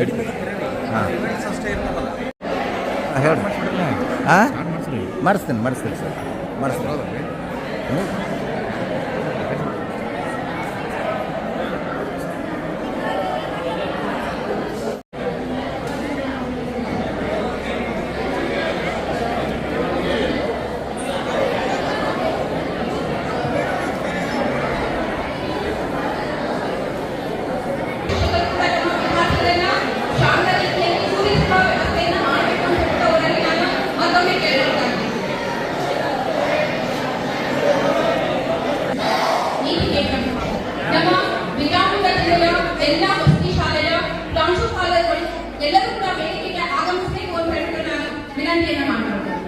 ಹಾಂ. ಹೇಳಿ. ಹಾಂ? ಮಾಡಿಸ್ತೀನಿ. ಮಾಡಿಸ್ತೀನಿ ಸರ್. ಮಾಡಿಸ್ತೀನಿ ಹ್ಞೂ ವಿದ್ಯಾರ್ಥಿಗಳನ್ನ ಶಾಂತ ರೀತಿಯಲ್ಲಿ ಕೂರಿಸುವ ವ್ಯವಸ್ಥೆಯನ್ನ ಮಾಡಬೇಕು ಅಂತ ಹೇಳ್ತಾ ಅವರಲ್ಲಿ ನಾನು ಮತ್ತೊಮ್ಮೆ ಕೇಳಿರುತ್ತೇನೆ ನೀತಿ ಕೇಂದ್ರ ನಮ್ಮ ವಿದ್ಯಾಪೀಠ ಜಿಲ್ಲೆಯ ಎಲ್ಲ ವಸತಿ ಶಾಲೆಯ ಪ್ರಾಂಶುಪಾಲರುಗಳು ಎಲ್ಲರೂ ಕೂಡ ವೇದಿಕೆಗೆ ಆಗಮಿಸಬೇಕು ಅಂತ ಹೇಳ್ಬಿಟ್ಟು ನಾನು ವಿನಂತಿಯನ್ನ ಮಾಡ್ಕೊಳ್ತೇನೆ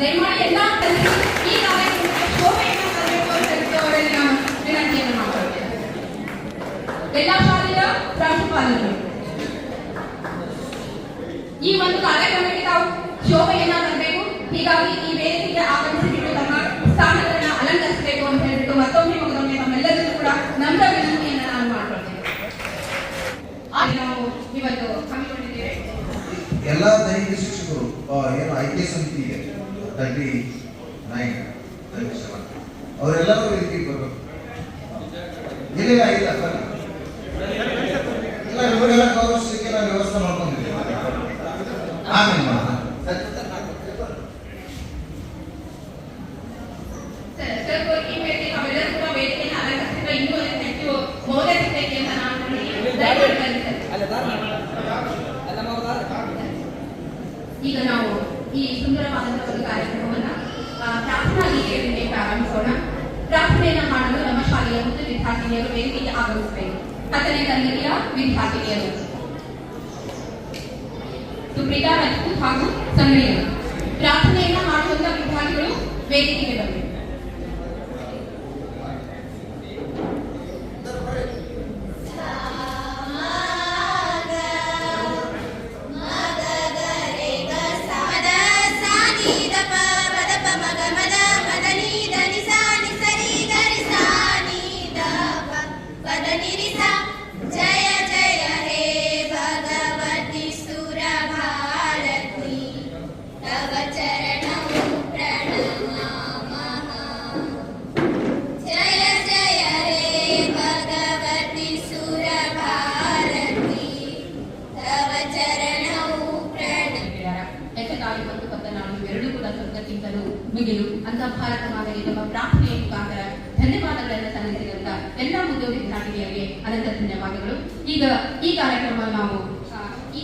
ದಯಮಾಡಿ ಎಲ್ಲ ತಂದೆ ಈ ಕಾರ್ಯಕ್ರಮಕ್ಕೆ ಶೋಭೆಯನ್ನು ತರಬೇಕು ಅಂತ ಹೇಳ್ಬಿಟ್ಟು ಅವರಲ್ಲಿ ನಾನು ವಿನಂತಿಯನ್ನು ಮಾಡ್ಕೊಳ್ತೇನೆ ಎಲ್ಲ ಶಾಲೆಯ ಪ್ರಾಂಶುಪಾಲರು. ಈ ಒಂದು ಕಾರ್ಯಕ್ರಮಕ್ಕೆ ತಾವು ಶೋಭೆಯನ್ನ ತರಬೇಕು. ಹೀಗಾಗಿ ಈ ವೇದಿಕೆಗೆ ಆಗಮಿಸಿಬಿಟ್ಟು ತಮ್ಮ ಸ್ಥಾನಗಳನ್ನ ಅಲಂಕರಿಸಬೇಕು ಅಂತ ಹೇಳಿಬಿಟ್ಟು ಮತ್ತೊಮ್ಮೆ ಮಗದೊಮ್ಮೆ ತಮ್ಮೆಲ್ಲರಿಗೂ ಕೂಡ ನಮ್ರ ವಿನಂತಿಯನ್ನು ನಾನು ಮಾಡ್ಕೊಳ್ತೇನೆ. ನಾವು ಇವತ್ತು ಹಮ್ಮಿಕೊಂಡಿದ್ದೇವೆ ಎಲ್ಲ ದೈಹಿಕ ಶಿಕ್ಷಕರು ಏನು ಆಯ್ಕೆ ಸಮಿತಿ ಇದೆ ತರ್ಟಿ ನೈನ್ ತರ್ಟಿ ಅವರೆಲ್ಲರೂ ಇಲ್ಲಿ ಬರಬೇಕು. ಇಲ್ಲ ಇಲ್ಲ ಇಲ್ಲ ಬನ್ನಿ. ಇಲ್ಲ ಇವರೆಲ್ಲ ಗೌರವಿಸಲಿಕ್ಕೆ ನಾವು ವ್ಯವಸ್ಥೆ ಮಾಡ್ಕೊಂಡಿದ್ದೀವಿ ಆಮೇಲೆ ಮಾಡೋಣ. ಸರ್ ಸರ್ ಈ ವೇದಿಕೆ ತಾವೆಲ್ಲರೂ ಕೂಡ ವೇದಿಕೆಯನ್ನು ಅಲಂಕರಿಸಿದ್ರೆ ಇನ್ನೂ ಹೆಚ್ಚು ಮೌಲ್ಯ ಸಿಗ್ತೈತಿ ಅಂತ ನಾನು ಅನ್ಕೊಂಡಿದ್ದೀನಿ. ದಯಮಾಡಿ ಬನ್ನಿ ಸರ್. ಈಗ ನಾವು ಈ ಸುಂದರವಾದಂತಹ ಒಂದು ಕಾರ್ಯಕ್ರಮವನ್ನ ಆ, ಪ್ರಾರ್ಥನಾ ಗೀತೆಯೊಂದಿಗೆ ಪ್ರಾರಂಭಿಸೋಣ ಪ್ರಾರ್ಥನೆಯನ್ನ ಮಾಡಲು ನಮ್ಮ ಶಾಲೆಯ ಮುಖ್ಯ ವಿದ್ಯಾರ್ಥಿನಿಯರು ವೇದಿಕೆಗೆ ಆಗಮಿಸಬೇಕು ಹತ್ತನೇ ತರಗತಿಯ ವಿದ್ಯಾರ್ಥಿನಿಯರು ಸುಪ್ರೀತಾ ರಜಪೂತ್ ಹಾಗೂ ಸಂಗಡಿಯರು ಪ್ರಾರ್ಥನೆಯನ್ನ ಮಾಡುವಂತ ವಿದ್ಯಾರ್ಥಿಗಳು ವೇದಿಕೆಗೆ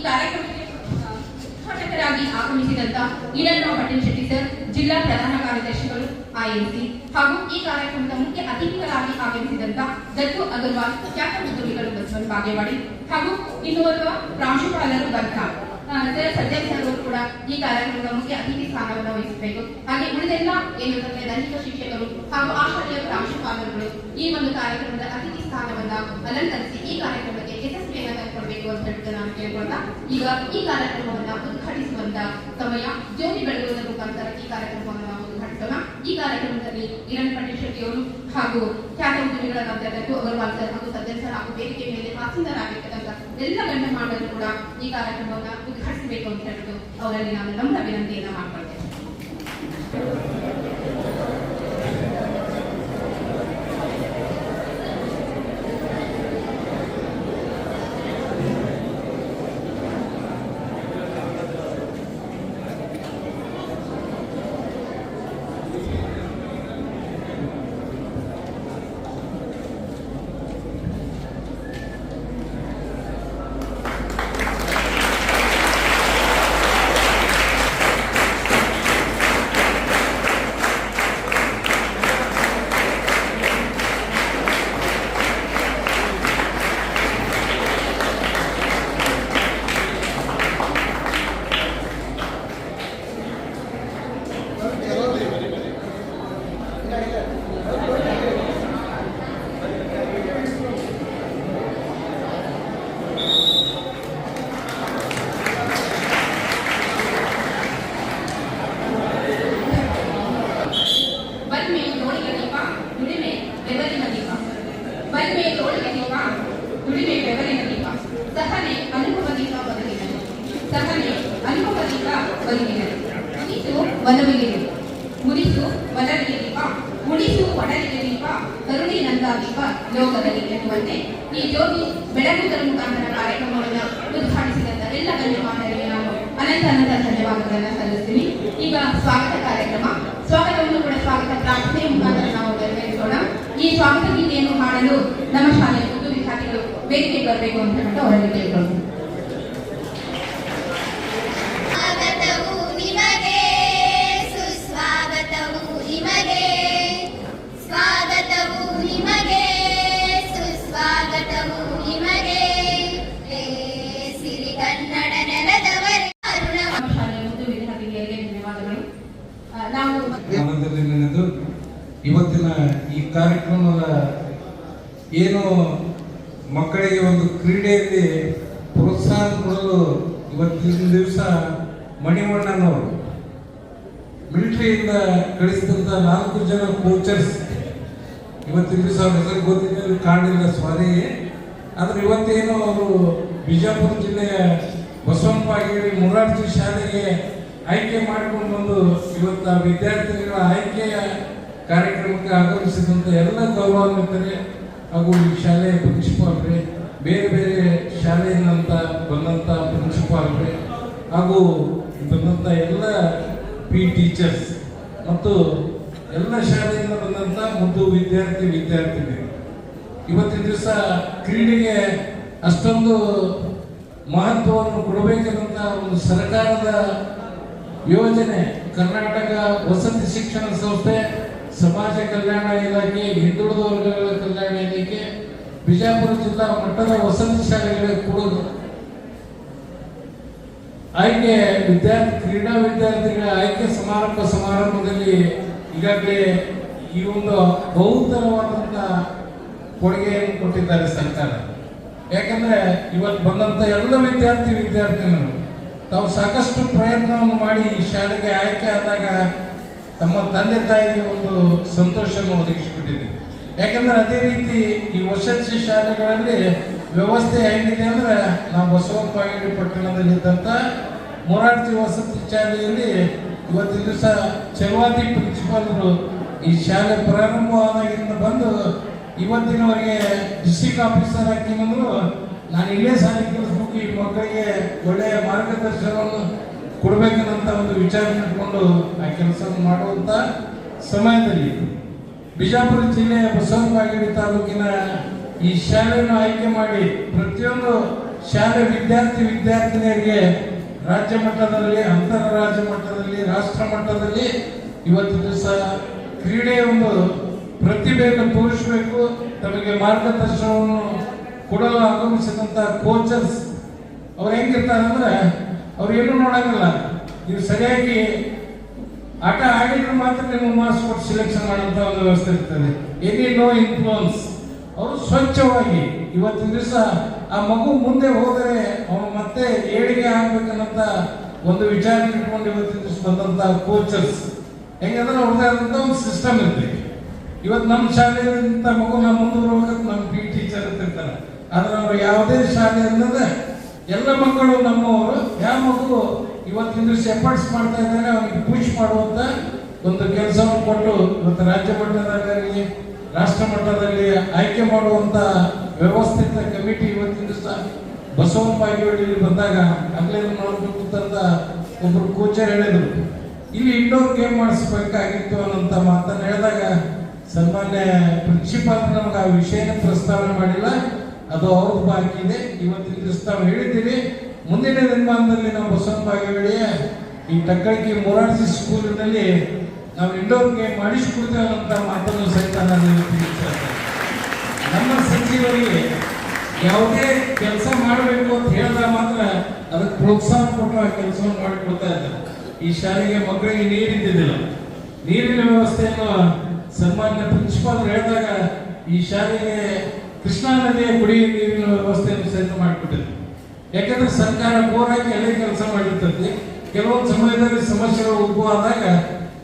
ಕಾರ್ಯಕ್ರಮಕ್ಕೆ ಉದ್ಘಾಟಕರಾಗಿ ಆಗಮಿಸಿದಂತ ಈರಣ್ಣ ಪಟೇಲ್ ಶೆಟ್ಟಿ ಸರ್ ಜಿಲ್ಲಾ ಪ್ರಧಾನ ಕಾರ್ಯದರ್ಶಿಗಳು ಆಯೋಜಿಸಿ ಹಾಗೂ ಈ ಕಾರ್ಯಕ್ರಮದ ಮುಖ್ಯ ಅತಿಥಿಗಳಾಗಿ ಆಗಮಿಸಿದಂತ ದತ್ತು ಅಗರ್ವಾಲ್, ಖ್ಯಾತ ಉದ್ಯೋಗಿಗಳು ಬಸವನ್ ಬಾಗೇವಾಡಿ ಹಾಗೂ ಇನ್ನೋರ್ವ ಪ್ರಾಂಶುಪಾಲರು ಬರ್ತಾ ಸರ್ ಸಜ್ಜನ್ ಸರ್ ಕೂಡ ಈ ಕಾರ್ಯಕ್ರಮದ ಮುಖ್ಯ ಅತಿಥಿ ಸ್ಥಾನವನ್ನು ವಹಿಸಬೇಕು. ಹಾಗೆ ಉಳಿದೆಲ್ಲ ಏನಂತಂದ್ರೆ ದೈಹಿಕ ಶಿಕ್ಷಕರು ಹಾಗೂ ಆ ಶಾಲೆಯ ಪ್ರಾಂಶುಪಾಲರುಗಳು ಈ ಒಂದು ಕಾರ್ಯಕ್ರಮದ ಅತಿಥಿ ಸ್ಥಾನವನ್ನ ಅಲಂಕರಿಸಿ ಈ ಕಾರ್ಯಕ್ರಮಕ್ಕೆ ತಂದುಕೊಡ್ಬೇಕು ಅಂತ ನಾನು ಕೇಳ್ಕೊಳ್ತಾ ಈಗ ಈ ಕಾರ್ಯಕ್ರಮವನ್ನ ಉದ್ಘಾಟಿಸುವಂತ ಸಮಯ ಜ್ಯೋತಿ ಬೆಳಗುವುದರ ಮುಖಾಂತರ ಈ ಕಾರ್ಯಕ್ರಮವನ್ನು ನಾವು ಉದ್ಘಾಟಿಸೋಣ. ಈ ಕಾರ್ಯಕ್ರಮದಲ್ಲಿ ಕಿರಣ್ ಪಟೇಲ್ ಶೆಟ್ಟಿ ಅವರು ಹಾಗೂ ಖ್ಯಾತ ಉದ್ಯಮಿಗಳಾದ ದತ್ತು ಅಗರ್ವಾಲ್ ಸರ್ ಹಾಗೂ ಸಜ್ಜನ್ ಸರ್ ಹಾಗೂ ವೇದಿಕೆ ಮೇಲೆ ಎಲ್ಲ ಗಣ್ಯಮಾನ್ಯರು ಕೂಡ ಈ ಕಾರ್ಯಕ್ರಮವನ್ನು ಉದ್ಘಾಟಿಸಬೇಕು ಅಂತ ಹೇಳ್ಬಿಟ್ಟು ಅವರಲ್ಲಿ ನಾನು ನಮ್ಮ ವಿನಂತಿಯನ್ನ ಮಾಡ್ಕೊಳ್ತೇನೆ. ದೀಪ ಮುನಿಸು ಒಲವಿಗೆ ದೀಪ ಉಳಿಸು ಒಡಲಿಗೆ ದೀಪ ಕರುಣಿನಂದ ದೀಪ ಲೋಕದಲ್ಲಿ ಎನ್ನುವಂತೆ ಈ ಜ್ಯೋತಿ ಬೆಳಗುವುದರ ಮುಖಾಂತರ ಕಾರ್ಯಕ್ರಮವನ್ನು ಉದ್ಘಾಟಿಸಿದಂತ ಎಲ್ಲ ಗಣ್ಯಮಾನ್ಯರಿಗೆ ನಾನು ಅನಂತ ಅನಂತ ಧನ್ಯವಾದಗಳನ್ನು ಸಲ್ಲಿಸ್ತೀನಿ. ಈಗ ಸ್ವಾಗತ ಕಾರ್ಯಕ್ರಮ. ಸ್ವಾಗತವನ್ನು ಕೂಡ ಸ್ವಾಗತ ಪ್ರಾರ್ಥನೆ ಮುಖಾಂತರ ನಾವು ನೆರವೇರಿಸೋಣ. ಈ ಸ್ವಾಗತ ಗೀತೆಯನ್ನು ಹಾಡಲು ನಮ್ಮ ಶಾಲೆಯ ಮುದ್ದು ವಿದ್ಯಾರ್ಥಿಗಳು ವೇದಿಕೆ ಬರಬೇಕು ಅಂತ ಹೇಳ್ಬಿಟ್ಟು ಅವರಲ್ಲಿ ಕೇಳ್ಕೊಳ್ತೀನಿ. ನಾಲ್ಕು ಜನ ಕೋಚರ್ಸ್. ಇವತ್ತಿನ ದಿವಸ ಅವ್ರ ಹೆಸರು ಗೊತ್ತಿದ್ದಲ್ಲಿ ಕಾಣಲಿಲ್ಲ ಸ್ವಾರಿ ಆದರೆ ಇವತ್ತೇನು ಅವರು ಬಿಜಾಪುರ ಜಿಲ್ಲೆಯ ಬಸವಂತ ಆಗಿರಿ ಮುರಾರ್ಜಿ ಶಾಲೆಗೆ ಆಯ್ಕೆ ಮಾಡಿಕೊಂಡು ಬಂದು ಇವತ್ತು ವಿದ್ಯಾರ್ಥಿಗಳ ಆಯ್ಕೆಯ ಕಾರ್ಯಕ್ರಮಕ್ಕೆ ಆಗಮಿಸಿದಂಥ ಎಲ್ಲ ಗೌರವಾನ್ವಿತರೆ, ಹಾಗೂ ಈ ಶಾಲೆಯ ಪ್ರಿನ್ಸಿಪಾಲ್ರೆ, ಬೇರೆ ಬೇರೆ ಶಾಲೆಯಿಂದ ಬಂದಂಥ ಪ್ರಿನ್ಸಿಪಾಲ್ರೆ, ಹಾಗೂ ಬಂದಂಥ ಎಲ್ಲ ಪಿ ಟೀಚರ್ಸ್, ಮತ್ತು ಎಲ್ಲ ಶಾಲೆಯಿಂದ ಬಂದಂತ ಮುದ್ದು ವಿದ್ಯಾರ್ಥಿ, ವಿದ್ಯಾರ್ಥಿನಿ. ಇವತ್ತಿನ ದಿವಸ ಕ್ರೀಡೆಗೆ ಅಷ್ಟೊಂದು ಮಹತ್ವವನ್ನು ಕೊಡಬೇಕಾದಂತ ಒಂದು ಸರ್ಕಾರದ ಯೋಜನೆ. ಕರ್ನಾಟಕ ವಸತಿ ಶಿಕ್ಷಣ ಸಂಸ್ಥೆ, ಸಮಾಜ ಕಲ್ಯಾಣ ಇಲಾಖೆ, ಹಿಂದುಳಿದ ವರ್ಗಗಳ ಕಲ್ಯಾಣ ಇಲಾಖೆ, ಬಿಜಾಪುರ ಜಿಲ್ಲಾ ಮಟ್ಟದ ವಸತಿ ಶಾಲೆಗಳಿಗೆ ಕೊಡೋದು. ಆಯ್ಕೆ ವಿದ್ಯಾರ್ಥಿ, ಕ್ರೀಡಾ ವಿದ್ಯಾರ್ಥಿಗಳ ಆಯ್ಕೆ ಸಮಾರಂಭ ಸಮಾರಂಭದಲ್ಲಿ ಈಗಾಗಲೇ ಈ ಒಂದು ಬಹುತರವಾದಂಥ ಕೊಡುಗೆಯನ್ನು ಕೊಟ್ಟಿದ್ದಾರೆ ಸರ್ಕಾರ. ಯಾಕಂದರೆ ಇವತ್ತು ಬಂದಂಥ ಎಲ್ಲ ವಿದ್ಯಾರ್ಥಿ ವಿದ್ಯಾರ್ಥಿಗಳು ತಾವು ಸಾಕಷ್ಟು ಪ್ರಯತ್ನವನ್ನು ಮಾಡಿ ಈ ಶಾಲೆಗೆ ಆಯ್ಕೆ ಆದಾಗ ತಮ್ಮ ತಂದೆ ತಾಯಿಗೆ ಒಂದು ಸಂತೋಷವನ್ನು ಒದಗಿಸಿಕೊಟ್ಟಿದೆ. ಯಾಕಂದ್ರೆ ಅದೇ ರೀತಿ ಈ ವಸತಿ ಶಾಲೆಗಳಲ್ಲಿ ವ್ಯವಸ್ಥೆ ಹೇಗಿದೆ ಅಂದ್ರೆ ನಾವು ಬಸವಪ್ಪ ಪಟ್ಟಣದಲ್ಲಿದ್ದಂಥ ಮೊರಾರ್ಜಿ ವಸತಿ ಶಾಲೆಯಲ್ಲಿ ಇವತ್ತಿನ ದಿವಸ ಚಲವಾದಿ ಪ್ರಿನ್ಸಿಪಾಲರು ಈ ಶಾಲೆ ಪ್ರಾರಂಭವಾದಾಗಿಂದ ಬಂದು ಇವತ್ತಿನವರೆಗೆ ಡಿಸ್ಟಿಕ್ ಆಫೀಸರ್ ಹಾಕಿನಂದ್ರು ನಾನು ಇಲ್ಲೇ ಕಲಿಸ್ಬೇಕು ಈ ಮಕ್ಕಳಿಗೆ ಒಳ್ಳೆಯ ಮಾರ್ಗದರ್ಶನವನ್ನು ಕೊಡಬೇಕನ್ನಂಥ ಒಂದು ವಿಚಾರ ಇಟ್ಕೊಂಡು ಆ ಕೆಲಸವನ್ನು ಮಾಡುವಂಥ ಸಮಯದಲ್ಲಿ ಬಿಜಾಪುರ ಜಿಲ್ಲೆಯ ಬಸವನಗಡಿ ತಾಲೂಕಿನ ಈ ಶಾಲೆಯನ್ನು ಆಯ್ಕೆ ಮಾಡಿ ಪ್ರತಿಯೊಂದು ಶಾಲೆ ವಿದ್ಯಾರ್ಥಿ ವಿದ್ಯಾರ್ಥಿನಿಯರಿಗೆ ರಾಜ್ಯ ಮಟ್ಟದಲ್ಲಿ ಅಂತಾರಾಜ್ಯ ಮಟ್ಟದಲ್ಲಿ ರಾಷ್ಟ್ರ ಮಟ್ಟದಲ್ಲಿ ಇವತ್ತು ದಿವಸ ಕ್ರೀಡೆಯ ಒಂದು ಪ್ರತಿಭೆಯನ್ನು ತೋರಿಸಬೇಕು. ತಮಗೆ ಮಾರ್ಗದರ್ಶನವನ್ನು ಕೊಡಲು ಆಗಮಿಸಿದಂಥ ಕೋಚರ್ಸ್ ಅವ್ರು ಹೆಂಗಿರ್ತಾರೆ ಅಂದ್ರೆ ಅವ್ರು ಏನು ನೋಡಂಗಿಲ್ಲ. ನೀವು ಸರಿಯಾಗಿ ಆಟ ಆಡಿದ್ರೆ ಮಾತ್ರ ನೀವು ಮಾರ್ಕ್ಸ್ ಕೊಟ್ಟು ಸೆಲೆಕ್ಷನ್ ಮಾಡುವಂತ ಒಂದು ವ್ಯವಸ್ಥೆ ಇರ್ತದೆ. ಎನಿ ನೋ ಇನ್ಫ್ಲೂಯನ್ಸ್ ಅವರು ಸ್ವಚ್ಛವಾಗಿ ಇವತ್ತಿನ ದಿವಸ ಆ ಮಗು ಮುಂದೆ ಹೋದರೆ ಅವನು ಮತ್ತೆ ಏಳಿಗೆ ಆಗ್ಬೇಕನ್ನಂತ ಒಂದು ವಿಚಾರ ಇಟ್ಕೊಂಡು ಇವತ್ತಿನ ದಿವಸ ಬಂದಂತ ಕೋಚರ್ಸ್ ಹೆಂಗಂದ್ರೆ ಅವ್ರದ್ದಾದಂತ ಒಂದು ಸಿಸ್ಟಮ್ ಇರ್ತದೆ ಇವತ್ತು ನಮ್ಮ ಶಾಲೆಯಿಂದ ಮಗು ನಮ್ಮ ಹೋಗಕ್ಕೆ ನಮ್ಮ ಪಿ ಟೀಚರ್ ಅಂತ ಇರ್ತಾರೆ ಆದ್ರೆ ಅವ್ರು ಯಾವುದೇ ಶಾಲೆ ಅನ್ನದೆ ಎಲ್ಲ ಮಕ್ಕಳು ನಮ್ಮವರು. ಯಾವ ಮಗು ಇವತ್ತಿನ ಎಫರ್ಟ್ಸ್ ಮಾಡ್ತಾ ಇದ್ದಾರೆ, ಅವನಿಗೆ ಪುಷ್ ಮಾಡುವಂತ ಒಂದು ಕೆಲಸವನ್ನು ಕೊಟ್ಟು ಇವತ್ತು ರಾಜ್ಯ ಮಟ್ಟದಲ್ಲಿ ರಾಷ್ಟ್ರ ಮಟ್ಟದಲ್ಲಿ ಆಯ್ಕೆ ಮಾಡುವಂತ ವ್ಯವಸ್ಥಿತ ಕಮಿಟಿ ಇವತ್ತಿನ ದಿವಸ ಬಸವನ ಬಾಗೇವಾಡಿಯಲ್ಲಿ ಬಂದಾಗ ಅಲ್ಲೇ ಮಾಡಬೇಕು ಅಂತ ಒಬ್ರು ಕೋಚರ್ ಹೇಳಿದ್ರು. ಇಲ್ಲಿ ಇಂಡೋರ್ ಗೇಮ್ ಮಾಡಿಸ್ಬೇಕಾಗಿತ್ತು ಅನ್ನೋಂಥ ಮಾತನ್ನ ಹೇಳಿದಾಗ ಸನ್ಮಾನ್ಯ ಪ್ರಿನ್ಸಿಪಾಲ್ ನಮ್ಗೆ ಆ ವಿಷಯನ ಪ್ರಸ್ತಾವನೆ ಮಾಡಿಲ್ಲ. ಅದು ಅವ್ರದ್ದು ಬಾಕಿ ಇದೆ. ಇವತ್ತಿನ ದಿವಸ ನಾವು ಹೇಳಿದ್ದೀವಿ. ಮುಂದಿನ ದಿನಮಾನದಲ್ಲಿ ನಾವು ಬಸವನ ಬಾಗೇವಾಡಿಯ ಈ ಟಕ್ಕಳಿಕೆ ಮೊರಾರ್ಜಿ ಸ್ಕೂಲಿನಲ್ಲಿ ನಾವು ಇಂಡೋರ್ ಗೇಮ್ ಮಾಡಿಸ್ಕೊಡ್ತೇವೆ ಅಂತ ಮಾತನ್ನು ಸಹಿತ ನಾನು. ನಮ್ಮ ಸಚಿವರಿಗೆ ಯಾವುದೇ ಕೆಲಸ ಮಾಡಬೇಕು ಅಂತ ಹೇಳಿದಾಗ ಮಾತ್ರ ಅದಕ್ಕೆ ಪ್ರೋತ್ಸಾಹ ಕೊಟ್ಟು ಆ ಕೆಲಸವನ್ನು ಮಾಡಿಕೊಡ್ತಾ ಇದ್ದಾರೆ. ಈ ಶಾಲೆಗೆ ಮಕ್ಕಳಿಗೆ ನೀರಿದ್ದಿದ್ದಿಲ್ಲ ನೀರಿನ ವ್ಯವಸ್ಥೆಯನ್ನು ಸನ್ಮಾನ್ಯ ಪ್ರಿನ್ಸಿಪಾಲ್ ಹೇಳಿದಾಗ ಈ ಶಾಲೆಗೆ ಕೃಷ್ಣಾ ನದಿಯ ಕುಡಿಯುವ ನೀರಿನ ವ್ಯವಸ್ಥೆಯನ್ನು ಸಹಿತ ಮಾಡಿಕೊಟ್ಟಿದೆ ಯಾಕಂದ್ರೆ ಸರ್ಕಾರ ಬೋರಾಗಿ ಎಲ್ಲ ಕೆಲಸ ಮಾಡಿರ್ತದೆ. ಕೆಲವೊಂದು ಸಮಯದಲ್ಲಿ ಸಮಸ್ಯೆಗಳು ಉದ್ಭವ ಆದಾಗ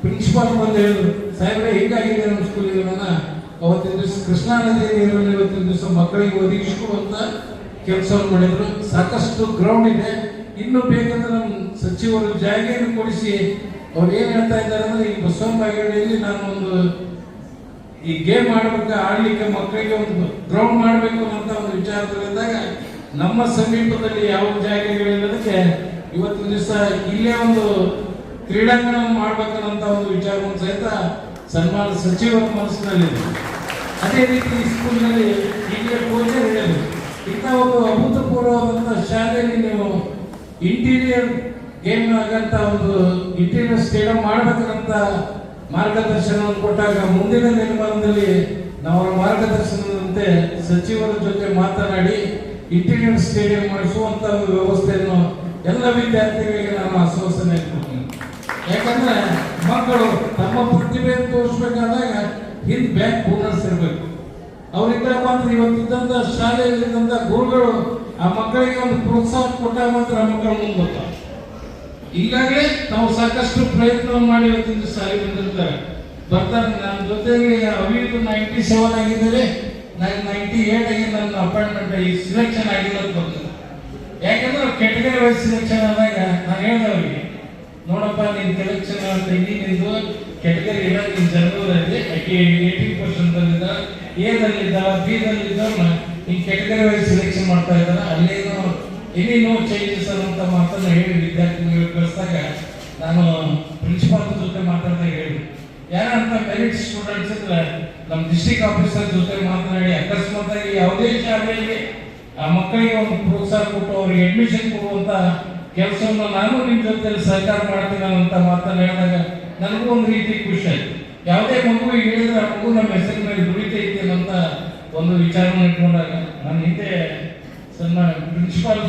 ಪ್ರಿನ್ಸಿಪಾಲ್ ಬಂದು ಹೇಳಿದ್ರು, ಸಾಹೇಬ್ರೆ, ಹೀಗಾಗಿದೆ ನಮ್ಮ ಸ್ಕೂಲಿಗೆ ಅವತ್ತಿನ ದಿವಸ ಕೃಷ್ಣಾ ನದಿ ನೀರಲ್ಲಿ ಇವತ್ತಿನ ದಿವಸ ಮಕ್ಕಳಿಗೆ ಒದಗಿಸಿಕೊಡುವಂತ ಕೆಲಸವನ್ನು ಮಾಡಿದ್ರು. ಸಾಕಷ್ಟು ಗ್ರೌಂಡ್ ಇದೆ. ಇನ್ನು ಬೇಕಂದ್ರೆ ನಮ್ಮ ಸಚಿವರು ಜಾಗೆಯನ್ನು ಕೊಡಿಸಿ. ಅವ್ರು ಏನ್ ಹೇಳ್ತಾ ಇದ್ದಾರೆ ಅಂದ್ರೆ, ಈ ಬಸವನ ಬಾಗೇಡಿಯಲ್ಲಿ ನಾನು ಒಂದು ಈ ಗೇಮ್ ಆಡ್ಬೇಕು, ಆಡ್ಲಿಕ್ಕೆ ಮಕ್ಕಳಿಗೆ ಒಂದು ಗ್ರೌಂಡ್ ಮಾಡಬೇಕು ಅಂತ ಒಂದು ವಿಚಾರದಲ್ಲಿದ್ದಾಗ, ನಮ್ಮ ಸಮೀಪದಲ್ಲಿ ಯಾವ ಜಾಗಗಳಿಲ್ಲದಕ್ಕೆ ಇವತ್ತಿನ ದಿವಸ ಇಲ್ಲೇ ಒಂದು ಕ್ರೀಡಾಂಗಣ ಮಾಡ್ಬೇಕನ್ನಂತ ಒಂದು ವಿಚಾರವನ್ನು ಸಹಿತ ಸನ್ಮಾನ ಸಚಿವರ ಮನಸ್ಸಿನಲ್ಲಿದೆ. ಅದೇ ರೀತಿ ಸ್ಕೂಲ್ನಲ್ಲಿ ಹೀಗೆ ಪೂಜೆ ಹೇಳಿದ್ರು ಇಂಥ ಒಂದು ಅಭೂತಪೂರ್ವವಾದಂಥ ಶಾಲೆಯಲ್ಲಿ ನೀವು ಇಂಟೀರಿಯರ್ ಗೇಮ್ ಆಗಂತ ಒಂದು ಇಂಟೀರಿಯರ್ ಸ್ಟೇಡಿಯಂ ಮಾಡಬೇಕಂತ ಮಾರ್ಗದರ್ಶನವನ್ನು ಕೊಟ್ಟಾಗ ಮುಂದಿನ ನಿರ್ಮಾಣದಲ್ಲಿ ನಾವು ಅವರ ಮಾರ್ಗದರ್ಶನದಂತೆ ಸಚಿವರ ಜೊತೆ ಮಾತನಾಡಿ ಇಂಟೀರಿಯರ್ ಸ್ಟೇಡಿಯಂ ಮಾಡಿಸುವಂತ ಒಂದು ವ್ಯವಸ್ಥೆಯನ್ನು ಎಲ್ಲ ವಿದ್ಯಾರ್ಥಿಗಳಿಗೆ ನಾನು ಆಶ್ವಾಸನೆ ಕೊಡ್ತೀನಿ. ಯಾಕಂದ್ರೆ ಮಕ್ಕಳು ತಮ್ಮ ಪ್ರತಿಭೆಯನ್ನು ತೋರಿಸ್ಬೇಕಾದಾಗ ಹಿಂದ್ ಬ್ಯಾಂಕ್ ಬೋನಸ್ ಇರಬೇಕು. ಅವರಿಂದ ಮಾತ್ರ ಇವತ್ತಿದ್ದಂತ ಶಾಲೆಯಲ್ಲಿದ್ದಂತ ಗುರುಗಳು ಆ ಮಕ್ಕಳಿಗೆ ಒಂದು ಪ್ರೋತ್ಸಾಹ ಕೊಟ್ಟಾಗ ಮಾತ್ರ ಆ ಮಕ್ಕಳು ಮುಂದೆ ಬರ್ತಾರೆ. ಈಗಾಗಲೇ ನಾವು ಸಾಕಷ್ಟು ಪ್ರಯತ್ನ ಮಾಡಿ ಇವತ್ತಿನ ಶಾಲೆ ಬಂದಿರ್ತಾರೆ. ಬರ್ತಾರೆ. ನನ್ನ ಜೊತೆಗೆ ಅವಿದು ನೈಂಟಿ ಸೆವೆನ್ ಆಗಿದ್ದಾರೆ. ನಾನು ನೈಂಟಿ ಏಟ್ ಆಗಿ ನನ್ನ ಅಪಾಯಿಂಟ್ಮೆಂಟ್ ಈ ಸಿಲೆಕ್ಷನ್ ಆಗಿಲ್ಲ ಅಂತ ಯಾಕಂದ್ರೆ ಕೆಟಗರಿ ವೈಸ್ ಸಿಲೆಕ್ಷನ್ ಆದಾಗ ನಾನು ಹೇಳ್ದೆ ಅವ್ರಿಗೆ, ನೋಡಪ್ಪ, ನಿನ್ ಸೆಲೆಕ್ಷನ್ ಅಂತ ನಿಂದು ಕೆಟಗರಿ ಜನರಲ್ಲಿ ಏಯ್ಟೀನ್ ಪರ್ಸೆಂಟ್ ಬಂದಿದ್ದ ಎ ದಲ್ಲಿದ್ದ ಬಿ ದಲ್ಲಿದ್ದವ್ರನ್ನ ಈ ಕೆಟಗರಿ ವೈಸ್ ಸೆಲೆಕ್ಷನ್ ಮಾಡ್ತಾ ಇದ್ದಾರೆ ಅಲ್ಲೇನು ಎನಿ ನೋ ಚೇಂಜಸ್ ಅಂತ ಮಾತನ್ನು ಹೇಳಿ ವಿದ್ಯಾರ್ಥಿಗಳಿಗೆ ಕಳಿಸಿದಾಗ ನಾನು ಪ್ರಿನ್ಸಿಪಾಲ್ ಜೊತೆ ಮಾತಾಡ್ತಾ ಹೇಳಿ ಯಾರಂತ ಮೆರಿಟ್ ಸ್ಟೂಡೆಂಟ್ಸ್ ಇದ್ರೆ ನಮ್ಮ ಡಿಸ್ಟ್ರಿಕ್ಟ್ ಆಫೀಸರ್ ಜೊತೆ ಮಾತನಾಡಿ ಅಕಸ್ಮಾತ್ ಯಾವುದೇ ಶಾಲೆಯಲ್ಲಿ ಆ ಮಕ್ಕಳಿಗೆ ಒಂದು ಪ್ರೋತ್ಸಾಹ ಕೊಟ್ಟು ಅವ್ರಿಗೆ ಅಡ್ಮಿಷನ್ ಕೊಡುವಂತ ಕೆಲಸವನ್ನು ನಾನು ನಿಮ್ಮ ಜೊತೆ ಸಹಕಾರ ಅಂತ ಮಾತನ್ನ ಹೇಳಿದಾಗ ನನಗೂ ಒಂದು ರೀತಿ ಖುಷಿ ಆಯ್ತು. ಯಾವುದೇ ಮಗು ಹೇಳಿದ್ರೆ ಆ ಮಗು ನಮ್ಮ ಹೆಸರಿನ ಮೇಲೆ ದುಡಿತೈತಿ ಅಂತ ಒಂದು ವಿಚಾರವನ್ನು ಇಟ್ಕೊಂಡಾಗ ನನ್ನ ಹಿಂದೆ ಸನ್ಮಾನ ಪ್ರಿನ್ಸಿಪಾಲ್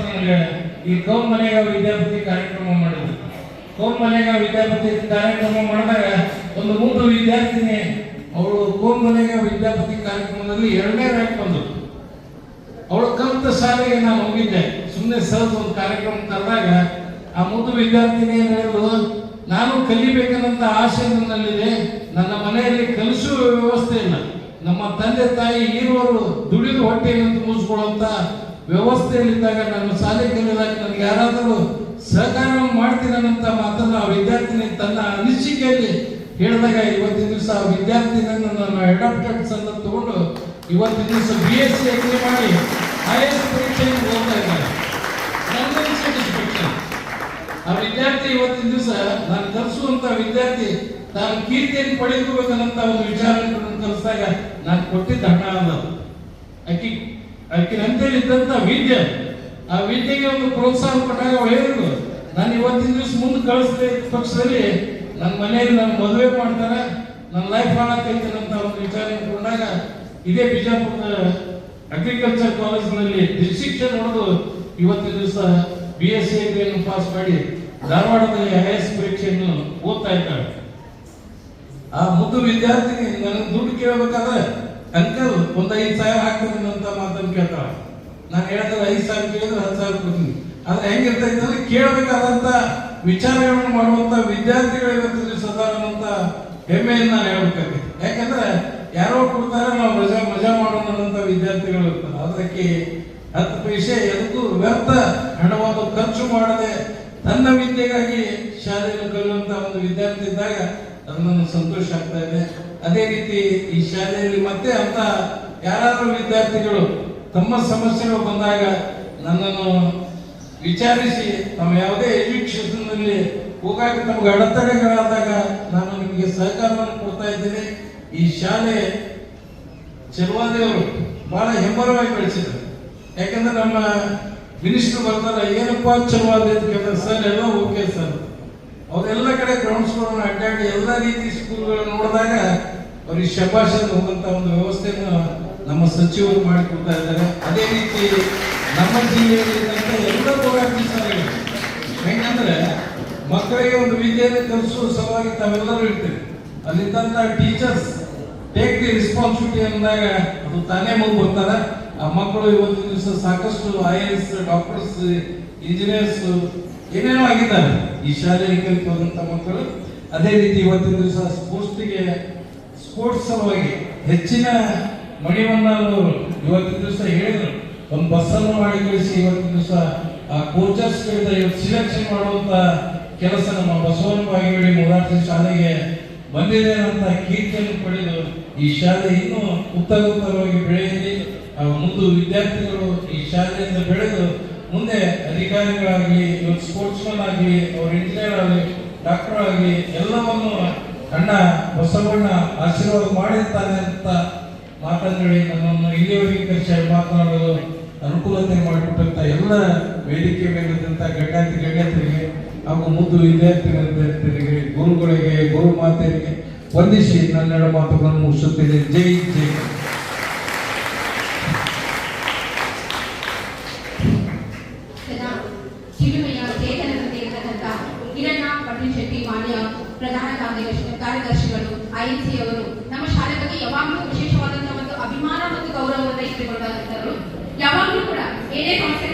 ಈ ಕೌನ್ ಮನೆಗ ವಿದ್ಯಾಪತಿ ಕಾರ್ಯಕ್ರಮ ಮಾಡಿದ್ರು. ಕೌನ್ ಮನೆಗ ವಿದ್ಯಾಪತಿ ಕಾರ್ಯಕ್ರಮ ಮಾಡಿದಾಗ ಒಂದು ಮೂರು ವಿದ್ಯಾರ್ಥಿನಿ ಅವಳು ಕೋ ಮನೆಗ ವಿದ್ಯಾಪತಿ ಕಾರ್ಯಕ್ರಮದಲ್ಲಿ ಎರಡನೇ ರ್ಯಾಂಕ್ ಬಂದರು ಅವಳು ಕಲಿತ ಶಾಲೆಗೆ ನಾನು ಹೋಗಿದ್ದೆ. ಸುಮ್ಮನೆ ಸರ್ ಒಂದು ಕಾರ್ಯಕ್ರಮ ಕರೆದಾಗ ಆ ಮುದ್ದು ವಿದ್ಯಾರ್ಥಿನಿ ಏನು ಹೇಳಿದ್ರು ನಾನು ಕಲಿಬೇಕನ್ನಂತ ಆಸೆ ನನ್ನಲ್ಲಿದೆ ನನ್ನ ಮನೆಯಲ್ಲಿ ಕಲಿಸುವ ವ್ಯವಸ್ಥೆ ಇಲ್ಲ ನಮ್ಮ ತಂದೆ ತಾಯಿ ಇರುವರು ದುಡಿದು ಹೊಟ್ಟೆಯನ್ನು ತುಂಬಿಸ್ಕೊಳ್ಳುವಂತ ವ್ಯವಸ್ಥೆಯಲ್ಲಿದ್ದಾಗ ನಾನು ಶಾಲೆ ಕಲಿದಾಗ ನನಗೆ ಯಾರಾದರೂ ಸಹಕಾರ ಮಾಡ್ತೀನಂತ ಮಾತನ್ನು ಆ ವಿದ್ಯಾರ್ಥಿನಿ ತನ್ನ ಅನಿಸಿಕೆಯಲ್ಲಿ ಹೇಳಿದಾಗ ಇವತ್ತಿನ ದಿವಸ ಆ ವಿದ್ಯಾರ್ಥಿನನ್ನು ನಾನು ಅಡಾಪ್ಟೆಡ್ಸ್ ಅನ್ನು ತಗೊಂಡು ಇವತ್ತಿನ ದಿವಸ ಬಿ ಎಸ್ ಸಿ ಮಾಡಿ ಐ ಎಸ್ ಪರೀಕ್ಷೆಗೆ ಹೋಗ್ತಾ ಇದ್ದಾರೆ. ಆ ವಿದ್ಯಾರ್ಥಿ ಇವತ್ತಿನ ದಿವಸ ನಾನು ಕಲಿಸುವಂತ ವಿದ್ಯಾರ್ಥಿ, ತಾನು ಕೀರ್ತಿಯನ್ನು ಪಡೆದುಕೊಳ್ಬೇಕನ್ನಂತ ಒಂದು ವಿಚಾರ ಕಲಿಸಿದಾಗ ನಾನು ಕೊಟ್ಟಿದ್ದ ಹಣ ಅನ್ನೋದು ಅಕ್ಕಿ ಅಂತೇಳಿ ಇದ್ದಂತ ವಿದ್ಯೆ ಆ ವಿದ್ಯೆಗೆ ಒಂದು ಪ್ರೋತ್ಸಾಹ ಕೊಟ್ಟಾಗ ಹೇಳಿದ್ರು, ನಾನು ಇವತ್ತಿನ ದಿವಸ ಮುಂದೆ ಕಳಿಸಿದ ಪಕ್ಷದಲ್ಲಿ ನನ್ನ ಮನೆಯಲ್ಲಿ ನನ್ನ ಮದುವೆ ಮಾಡ್ತಾರೆ ನನ್ನ ಲೈಫ್ ಹಾಳಾಗ್ತೈತೆ ಅಂತ ಒಂದು ವಿಚಾರ ಕೊಂಡಾಗ ಇದೇ ಬಿಜಾಪುರದ ಅಗ್ರಿಕಲ್ಚರ್ ಕಾಲೇಜ್ನಲ್ಲಿ ಡಿಸ್ಟಿಕ್ಷನ್ ಹೊಡೆದು ಇವತ್ತಿನ ದಿವಸ ಬಿ ಎಸ್ ಸಿ ಅಗ್ರಿಯನ್ನು ಪಾಸ್ ಮಾಡಿ ಧಾರವಾಡದಲ್ಲಿ ಐ ಎಸ್ ಪರೀಕ್ಷೆಯನ್ನು ಓದ್ತಾ ಇದ್ದಾಳೆ ಆ ಮುದ್ದು ವಿದ್ಯಾರ್ಥಿನಿ ನನಗೆ ದುಡ್ಡು ಕೇಳಬೇಕಾದ್ರೆ ಅಂಕಲ್ ಒಂದ್ ಐದು ಸಾವಿರ ಹಾಕ್ತೀನಿ ಅಂತ ಮಾತನ್ನು ಕೇಳ್ತಾಳೆ ನಾನು ಹೇಳಿದ್ರೆ ಐದು ಸಾವಿರ ಕೇಳಿದ್ರೆ ಹತ್ತು ಸಾವಿರ ಕೊಡ್ತೀನಿ. ಆದ್ರೆ ಹೆಂಗಿರ್ತೈತೆ ಕೇಳಬೇಕಾದಂತ ವಿಚಾರಗಳನ್ನು ಮಾಡುವಂತ ವಿದ್ಯಾರ್ಥಿಗಳಿಗೆ ಅದಾರಂತ ಹೆಮ್ಮೆಯನ್ನು ನಾನು ಹೇಳ್ಬೇಕಾಗಿತ್ತು ಯಾಕಂದ್ರೆ ಯಾರೋ ಕೊಡ್ತಾರೆ, ನಾವು ಮಜಾ ಮಜಾ ಮಾಡೋಣ ವಿದ್ಯಾರ್ಥಿಗಳು ಇರ್ತಾರೆ. ಅದಕ್ಕೆ ಹತ್ತು ಪೈಸೆ ಎದಕ್ಕೂ ವ್ಯರ್ಥ ಹಣವನ್ನು ಖರ್ಚು ಮಾಡದೆ ತನ್ನ ವಿದ್ಯೆಗಾಗಿ ಶಾಲೆಯನ್ನು ಕಲಿಯುವಂತ ಒಂದು ವಿದ್ಯಾರ್ಥಿ ಇದ್ದಾಗ ನನ್ನನ್ನು ಸಂತೋಷ ಆಗ್ತಾ ಇದೆ. ಅದೇ ರೀತಿ ಈ ಶಾಲೆಯಲ್ಲಿ ಮತ್ತೆ ಅಂತ ಯಾರಾದರೂ ವಿದ್ಯಾರ್ಥಿಗಳು ತಮ್ಮ ಸಮಸ್ಯೆಗಳು ಬಂದಾಗ ನನ್ನನ್ನು ವಿಚಾರಿಸಿ ತಮ್ಮ ಯಾವುದೇ ಎಜುಕೇಶನ್ನಲ್ಲಿ ಹೋಗಾಕ ತಮಗೆ ಅಡೆತಡೆಗಳಾದಾಗ ನಾನು ನಿಮಗೆ ಸಹಕಾರವನ್ನು ಕೊಡ್ತಾ ಇದ್ದೇನೆ. ಈ ಶಾಲೆ ಚರ್ವಾದೇವರು ಬಹಳ ಹೆಮ್ಮರವಾಗಿ ಬೆಳೆಸಿದ್ರು ಯಾಕಂದ್ರೆ ನಮ್ಮ ಮಿನಿಸ್ಟರ್ ಬರ್ತಾರೆ, ಏನಪ್ಪ ಚಲೋ ಅಂತ ಕೇಳ್ತಾರೆ, ಸರ್, ಎಲ್ಲ ಓಕೆ ಸರ್. ಅವರೆಲ್ಲ ಕಡೆ ಗ್ರೌಂಡ್ಸ್ಗಳನ್ನ ಅಡ್ಡಾಡಿ ಎಲ್ಲ ರೀತಿ ಸ್ಕೂಲ್ಗಳನ್ನ ನೋಡಿದಾಗ ಅವ್ರಿಗೆ ಶಬಾಷ್ ಹೋಗುವಂತ ಒಂದು ವ್ಯವಸ್ಥೆಯನ್ನು ನಮ್ಮ ಸಚಿವರು ಮಾಡಿಕೊಡ್ತಾ ಇದ್ದಾರೆ. ಅದೇ ರೀತಿ ನಮ್ಮ ಜಿಲ್ಲೆಯಲ್ಲಿ ಎಲ್ಲ ಹೋರಾಟ ಶಾಲೆಗಳು ಹೆಂಗಂದ್ರೆ ಮಕ್ಕಳಿಗೆ ಒಂದು ವಿದ್ಯೆಯನ್ನು ಕಲಿಸುವ ಸಲುವಾಗಿ ತಾವೆಲ್ಲರೂ ಇರ್ತೀವಿ ಅಲ್ಲಿದ್ದಂಥ ಟೀಚರ್ಸ್ ಟೇಕ್ ದಿ ರೆಸ್ಪಾನ್ಸಿಬಿಲಿಟಿ ಅಂದಾಗ ಅದು ತಾನೇ ಮುಂದೆ ಬರ್ತಾರೆ. ಮಕ್ಕಳು ಇವತ್ತು ದಿವಸ ಸಾಕಷ್ಟು I A S doctors engineers ಏನೇನೋ ಆಗಿದ್ದಾರೆ. ಈ ಶಾಲೆಯಲ್ಲಿ ಕಲಿತಂತ ಮಕ್ಕಳು. ಅದೇ ರೀತಿ ಇವತ್ತಿನ ದಿವಸ ಸ್ಪೋರ್ಟ್ಸ್ಗೆ ಸ್ಪೋರ್ಟ್ಸ್ ಸಲುವಾಗಿ ಹೆಚ್ಚಿನ ಮಣಿವನ್ನ ಇವತ್ತಿನ ದಿವಸ ಹೇಳಿದ್ರು. ಒಂದು ಬಸ್ಸನ್ನು ಮಾಡಿ ಕಳಿಸಿ ಇವತ್ತಿನ ದಿವಸ ಆ ಕೋಚರ್ಸ್ ಸಿಲೆಕ್ಷನ್ ಮಾಡುವಂತ ಕೆಲಸ ನಮ್ಮ ಬಸವನ ಬಾಗಿಗಳಿ ಮೊರಾರ್ಜಿ ಶಾಲೆಗೆ ಬಂದಿದೆ ಅಂತ ಕೀರ್ತಿಯನ್ನು ಪಡೆದು ಈ ಶಾಲೆ ಇನ್ನೂ ಉತ್ತಮವಾಗಿ ಬೆಳೆಯಲಿ ಮುಂದೆ ವಿದ್ಯಾರ್ಥಿಗಳು ಈ ಶಾಲೆಯಿಂದ ಬೆಳೆದು ಮುಂದೆ ಅಧಿಕಾರಿಗಳಾಗಲಿ ಇವರು ಸ್ಪೋರ್ಟ್ಸ್ ಮನ್ ಆಗಲಿ, ಅವ್ರ ಇಂಜಿನಿಯರ್ ಆಗಲಿ ಡಾಕ್ಟರ್ ಆಗಲಿ, ಎಲ್ಲವನ್ನು ಅಣ್ಣ ಬಸವಣ್ಣ ಆಶೀರ್ವಾದ ಮಾಡಿರ್ತಾನೆ ಅಂತ ಮಾತನಾಡಿ ನನ್ನನ್ನು ಇಲ್ಲಿಯವರೆಗೆ ಕರೆಸಿ ಮಾತನಾಡಲು ಅನುಕೂಲತೆ ಮಾಡಿಕೊಟ್ಟಂತ ಎಲ್ಲ ವೇದಿಕೆ ಮೇಲಿದ್ದಂಥ ಗಣ್ಯಾತಿ ಗಣ್ಯತರಿಗೆ ಹಾಗೂ ಮುದ್ದು ವಿದ್ಯಾರ್ಥಿ ವಿದ್ಯಾರ್ಥಿಗಳಿಗೆ, ಗುರುಗಳಿಗೆ ಗುರು ಮಾತೆಯರಿಗೆ ವಂದಿಸಿ ನನ್ನೆರಡು ಮಾತುಗಳನ್ನು ಮುಗಿಸುತ್ತೇನೆ. ಜೈ ಜೈ. ಕಾರ್ಯದರ್ಶಿಗಳು ಅವರು ನಮ್ಮ ಶಾಲೆ ಬಗ್ಗೆ ಯಾವಾಗಲೂ ವಿಶೇಷವಾದಂತಹ ಒಂದು ಅಭಿಮಾನ ಮತ್ತು ಗೌರವವನ್ನು ಇಟ್ಟುಕೊಂಡಂತವರು ಯಾವಾಗಲೂ ಕೂಡ ಏನೇ ಸಮಸ್ಯೆಗಳು